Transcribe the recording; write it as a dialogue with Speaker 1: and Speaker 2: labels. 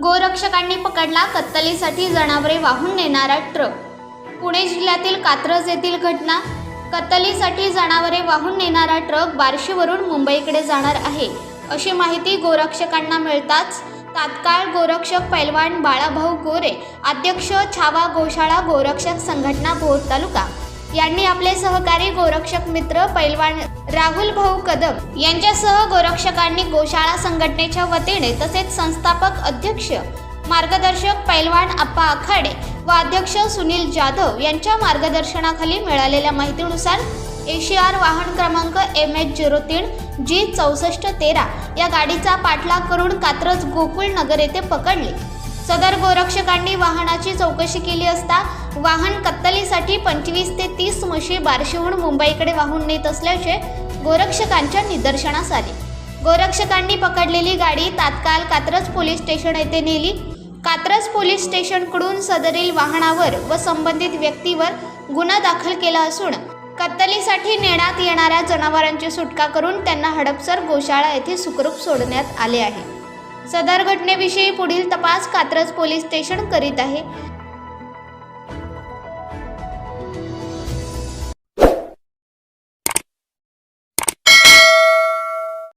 Speaker 1: गोरक्षकांनी पकडला कत्तलीसाठी जनावरे वाहून नेणारा ट्रक. पुणे जिल्ह्यातील कात्रज येथील घटना कत्तलीसाठी जनावरे वाहून नेणारा ट्रक बार्शीवरून मुंबईकडे जाणार आहे अशी माहिती गोरक्षकांना मिळताच तात्काळ गोरक्षक पैलवान बाळाभाऊ गोरे अध्यक्ष छावा गोशाळा गोरक्षक संघटना भोर तालुका. यांनी आपले सहकारी गोरक्षक मित्र पैलवान राहुल भाऊ कदम यांच्यासह गोरक्षकांनी गोशाळा संघटनेच्या वतीने तसेच संस्थापक अध्यक्ष मार्गदर्शक पैलवान आप्पा आखाडे व अध्यक्ष सुनील जाधव यांच्या मार्गदर्शनाखाली मिळालेल्या माहितीनुसार एशिआर वाहन क्रमांक एम एच झिरो तीन जी चौसष्ट तेरा या गाडीचा पाठलाग करून कात्रज गोकुळ नगर येथे पकडले. सदर गोरक्षकांनी वाहनाची चौकशी केली असता वाहन कत्तलीसाठी पंचवीस ते तीस म्हशी बार्शीहून मुंबईकडे वाहून नेत असल्याचे गोरक्षकांच्या निदर्शनास आले. गोरक्षकांनी पकडलेली गाडी तात्काळ कात्रज पोलीस स्टेशन येथे नेली. कात्रज पोलीस स्टेशनकडून सदरील वाहनावर व संबंधित व्यक्तीवर गुन्हा दाखल केला असून कत्तलीसाठी नेण्यात येणाऱ्या जनावरांची सुटका करून त्यांना हडपसर गोशाळा येथे सुखरूप सोडण्यात आले आहे. सदर घटनेविषयी पुढील तपास कात्रज पोलीस स्टेशन करीत आहे.